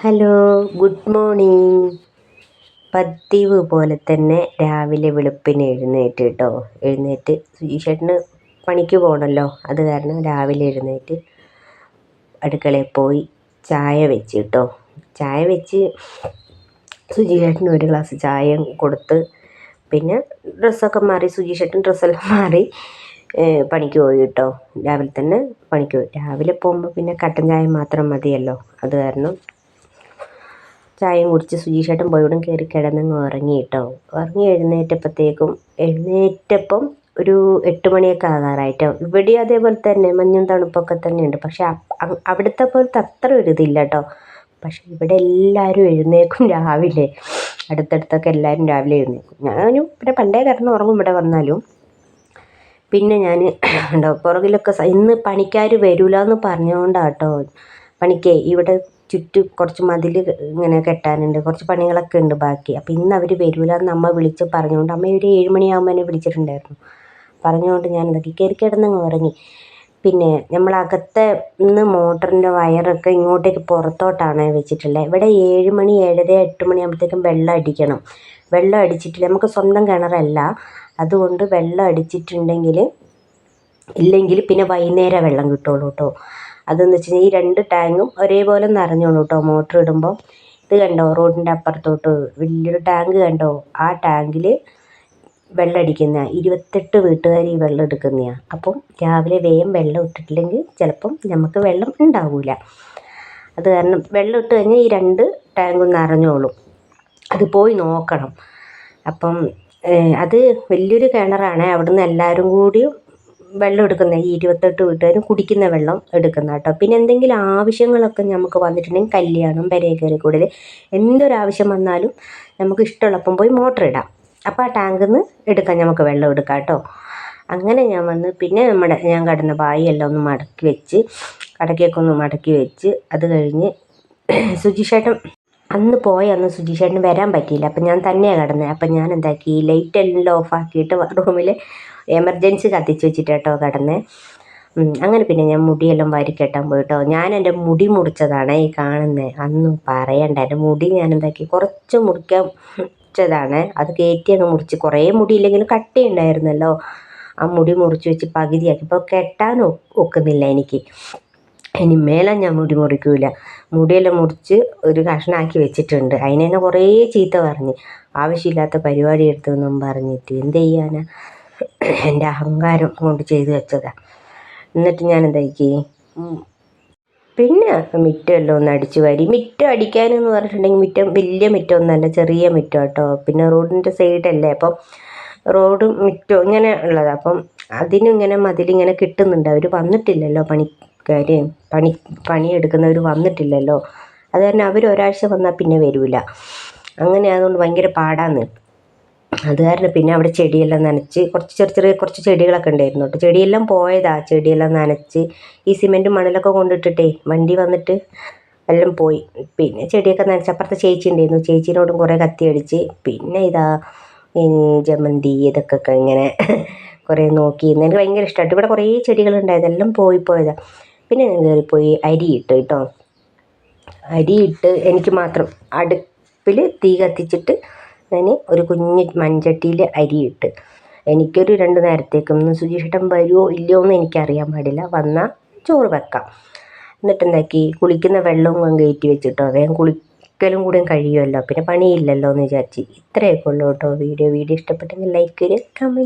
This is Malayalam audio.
Hello good morning. പതിവ് പോലെ തന്നെ രാവിലെ വെളുപ്പിന് എഴുന്നേറ്റ് കേട്ടോ. എഴുന്നേറ്റ് സുജീഷേട്ടന് പണിക്ക് പോകണമല്ലോ അത് കാരണം രാവിലെ എഴുന്നേറ്റ് അടുക്കളയിൽ പോയി ചായ വെച്ച് കേട്ടോ. ചായ വെച്ച് സുജീഷേട്ടന് ഒരു ഗ്ലാസ് ചായയും കൊടുത്ത് പിന്നെ ഡ്രസ്സൊക്കെ മാറി സുജീഷേട്ടൻ ഡ്രസ്സെല്ലാം മാറി പണിക്ക് പോയി കേട്ടോ. രാവിലെ തന്നെ പണിക്ക് പോയി. രാവിലെ പോകുമ്പോൾ പിന്നെ കട്ടൻ ചായ മാത്രം മതിയല്ലോ. അത് കാരണം ചായയും കുടിച്ച് സുജീഷേട്ടൻ പോയോടും കയറി കിടന്നങ്ങ് ഉറങ്ങി കേട്ടോ ഉറങ്ങി എഴുന്നേറ്റപ്പോഴത്തേക്കും എഴുന്നേറ്റപ്പം ഒരു എട്ട് മണിയൊക്കെ ആകാറായിട്ടോ. ഇവിടെ അതേപോലെ തന്നെ മഞ്ഞും തണുപ്പൊക്കെ തന്നെയുണ്ട്. പക്ഷെ അവിടുത്തെ പോലത്തെ അത്ര ഒരു ഇതില്ല കേട്ടോ പക്ഷെ ഇവിടെ എല്ലാവരും എഴുന്നേക്കും രാവിലെ. അടുത്തടുത്തൊക്കെ എല്ലാവരും രാവിലെ എഴുന്നേക്കും. ഞാനും പിന്നെ പണ്ടേ കിടന്ന് ഉറങ്ങും ഇവിടെ വന്നാലും. പിന്നെ ഞാൻ ഉണ്ടോ പുറകിലൊക്കെ ഇന്ന് പണിക്കാർ വരില്ല എന്ന് പറഞ്ഞുകൊണ്ടാണ് കേട്ടോ പണിക്കേ ഇവിടെ ചുറ്റും കുറച്ച് മതിൽ ഇങ്ങനെ കെട്ടാനുണ്ട്. കുറച്ച് പണികളൊക്കെ ഉണ്ട് ബാക്കി. അപ്പോൾ ഇന്ന് അവർ വരില്ല എന്ന് അമ്മ വിളിച്ച് പറഞ്ഞുകൊണ്ട് അമ്മ ഒരു ഏഴ് മണിയാകുമ്പോൾ എന്നെ വിളിച്ചിട്ടുണ്ടായിരുന്നു. പറഞ്ഞുകൊണ്ട് ഞാൻ ഇതൊക്കെ കയറി കിടന്നങ്ങ് ഉറങ്ങി. പിന്നെ നമ്മൾ അകത്തെ നിന്ന് മോട്ടറിന്റെ വയറൊക്കെ ഇങ്ങോട്ടേക്ക് പുറത്തോട്ടാണ് വെച്ചിട്ടുള്ളത്. ഇവിടെ ഏഴ് മണി ഏഴര എട്ട് മണിയാകുമ്പോഴത്തേക്കും വെള്ളം അടിക്കണം. വെള്ളം അടിച്ചിട്ടില്ല. നമുക്ക് സ്വന്തം കിണറല്ല. അതുകൊണ്ട് വെള്ളം അടിച്ചിട്ടുണ്ടെങ്കിൽ ഇല്ലെങ്കിൽ പിന്നെ വൈകുന്നേരം വെള്ളം കിട്ടുള്ളൂ കേട്ടോ. അതെന്ന് വെച്ച് കഴിഞ്ഞാൽ ഈ രണ്ട് ടാങ്കും ഒരേപോലെ നിറഞ്ഞോളൂ കേട്ടോ മോട്ടർ ഇടുമ്പോൾ ഇത് കണ്ടോ? റോഡിന്റെ അപ്പുറത്തോട്ട് വലിയൊരു ടാങ്ക് കണ്ടോ? ആ ടാങ്കിൽ വെള്ളം അടിക്കുന്ന ഇരുപത്തെട്ട് വീട്ടുകാർ ഈ വെള്ളം എടുക്കുന്നതാണ് അപ്പം രാവിലെ വേഗം വെള്ളം ഇട്ടിട്ടില്ലെങ്കിൽ ചിലപ്പം നമുക്ക് വെള്ളം ഉണ്ടാവില്ല അത് കാരണം വെള്ളം ഇട്ട് കഴിഞ്ഞാൽ ഈ രണ്ട് ടാങ്കും നിറഞ്ഞോളും. അത് പോയി നോക്കണം. അപ്പം അത് വലിയൊരു കിണറാണ്. അവിടുന്ന് എല്ലാവരും കൂടിയും വെള്ളം എടുക്കുന്നത് ഈ ഇരുപത്തെട്ട് വീട്ടുകാരും കുടിക്കുന്ന വെള്ളം എടുക്കുന്ന കേട്ടോ. പിന്നെ എന്തെങ്കിലും ആവശ്യങ്ങളൊക്കെ നമുക്ക് വന്നിട്ടുണ്ടെങ്കിൽ കല്യാണം പെരേ കൂടുതൽ എന്തൊരാവശ്യം വന്നാലും നമുക്ക് ഇഷ്ടമുള്ളപ്പം പോയി മോട്ടർ ഇടാം. അപ്പോൾ ആ ടാങ്കിൽ നിന്ന് എടുക്കാം നമുക്ക് വെള്ളം എടുക്കാം കേട്ടോ. അങ്ങനെ ഞാൻ വന്ന് പിന്നെ നമ്മുടെ ഞാൻ കടന്ന പായെല്ലാം ഒന്ന് മടക്കി വെച്ച് കടക്കൊക്കെ ഒന്ന് മടക്കി വെച്ച് അത് കഴിഞ്ഞ് സുജിഷേട്ടൻ അന്ന് പോയ അന്ന് സുജിഷേട്ടന് വരാൻ പറ്റിയില്ല. അപ്പം ഞാൻ തന്നെയാണ് കിടന്നത് അപ്പം ഞാൻ എന്താക്കി ലൈറ്റ് എല്ലാം ഓഫാക്കിയിട്ട് റൂമിൽ എമർജൻസി കത്തിച്ച് വെച്ചിട്ട് കേട്ടോ കിടന്നത് അങ്ങനെ പിന്നെ ഞാൻ മുടിയെല്ലാം വരിക്കെട്ടാൻ കെട്ടാൻ പോയിട്ടോ. ഞാൻ എന്റെ മുടി മുറിച്ചതാണ് ഈ കാണുന്നത് അന്നും പറയണ്ട. എന്റെ മുടി ഞാൻ എന്താക്കി കുറച്ച് മുറിക്കാൻ വെച്ചതാണ് അത് കയറ്റി അങ്ങ് മുറിച്ച്. കുറേ മുടിയില്ലെങ്കിലും കട്ടി ഉണ്ടായിരുന്നല്ലോ. ആ മുടി മുറിച്ച് വെച്ച് പകുതിയാക്കി. ഇപ്പോൾ കെട്ടാൻ ഒക്കുന്നില്ല എനിക്ക്. ഇനി മേലെ ഞാൻ മുടി മുറിക്കൂല. മുടിയെല്ലാം മുറിച്ച് ഒരു കഷ്ണമാക്കി വെച്ചിട്ടുണ്ട്. അതിനെ തന്നെ കുറേ ചീത്ത പറഞ്ഞ്. ആവശ്യമില്ലാത്ത പരിപാടി എടുത്തെന്നും പറഞ്ഞിട്ട്. എന്ത് ചെയ്യാനാ? എന്റെ അഹങ്കാരം കൊണ്ട് ചെയ്തു വെച്ചതാണ് എന്നിട്ട് ഞാൻ എന്താക്കി പിന്നെ മിറ്റമെല്ലാം ഒന്ന് അടിച്ചു വരി. മിറ്റം അടിക്കാനെന്ന് പറഞ്ഞിട്ടുണ്ടെങ്കിൽ മിറ്റം വലിയ മിറ്റം ഒന്നല്ല ചെറിയ മിറ്റം കേട്ടോ. പിന്നെ റോഡിന്റെ സൈഡല്ലേ. അപ്പം റോഡും മിറ്റോ ഇങ്ങനെ ഉള്ളതാണ് അപ്പം അതിനിങ്ങനെ ഇങ്ങനെ മതിലിങ്ങനെ കിട്ടുന്നുണ്ട്. അവർ വന്നിട്ടില്ലല്ലോ പണിക്കാർ പണി പണിയെടുക്കുന്നവർ വന്നിട്ടില്ലല്ലോ. അത് തന്നെ അവർ ഒരാഴ്ച വന്നാൽ പിന്നെ വരില്ല അങ്ങനെ അതുകൊണ്ട് ഭയങ്കര പാടാന്ന്. അത് കാരണം പിന്നെ അവിടെ ചെടിയെല്ലാം നനച്ച് കുറച്ച് ചെറിയ ചെറിയ കുറച്ച് ചെടികളൊക്കെ ഉണ്ടായിരുന്നു കേട്ടോ. ചെടിയെല്ലാം പോയതാ. ചെടിയെല്ലാം നനച്ച് ഈ സിമെന്റും മണലൊക്കെ കൊണ്ടിട്ടിട്ടേ വണ്ടി വന്നിട്ട് എല്ലാം പോയി. പിന്നെ ചെടിയൊക്കെ നനച്ച് അപ്പുറത്തെ ചേച്ചി ഉണ്ടായിരുന്നു. ചേച്ചീനോടും കുറേ കത്തി അടിച്ച് പിന്നെ ഇതാ ജമന്തി ഇതൊക്കെ ഇങ്ങനെ കുറേ നോക്കി. എനിക്ക് ഭയങ്കര ഇഷ്ടമായിട്ട് ഇവിടെ കുറേ ചെടികളുണ്ടായത് എല്ലാം പോയി പോയതാണ് പിന്നെ ഞാൻ കയറിപ്പോയി അരി ഇട്ട് കേട്ടോ. അരി ഇട്ട് എനിക്ക് മാത്രം അടുപ്പിൽ തീ കത്തിച്ചിട്ട് ഞാൻ ഒരു കുഞ്ഞ് മൺചട്ടിയിൽ അരിയിട്ട് എനിക്കൊരു രണ്ട് നേരത്തേക്കൊന്നും സുജീഷേട്ടൻ വരുമോ ഇല്ലയോ എന്ന് എനിക്കറിയാൻ പാടില്ല. വന്നാൽ ചോറ് വെക്കാം. എന്നിട്ട് എന്താക്കി കുളിക്കുന്ന വെള്ളവും കയറ്റി വെച്ചിട്ടോ. വേഗം കുളിക്കലും കൂടെ കഴിയുമല്ലോ. പിന്നെ പണിയില്ലല്ലോ എന്ന് വിചാരിച്ച്. ഇത്രയൊക്കെ ഉള്ളൂ കേട്ടോ വീഡിയോ. വീഡിയോ ഇഷ്ടപ്പെട്ടെങ്കിൽ ലൈക്ക് ചെയ്യുക കമന്റ്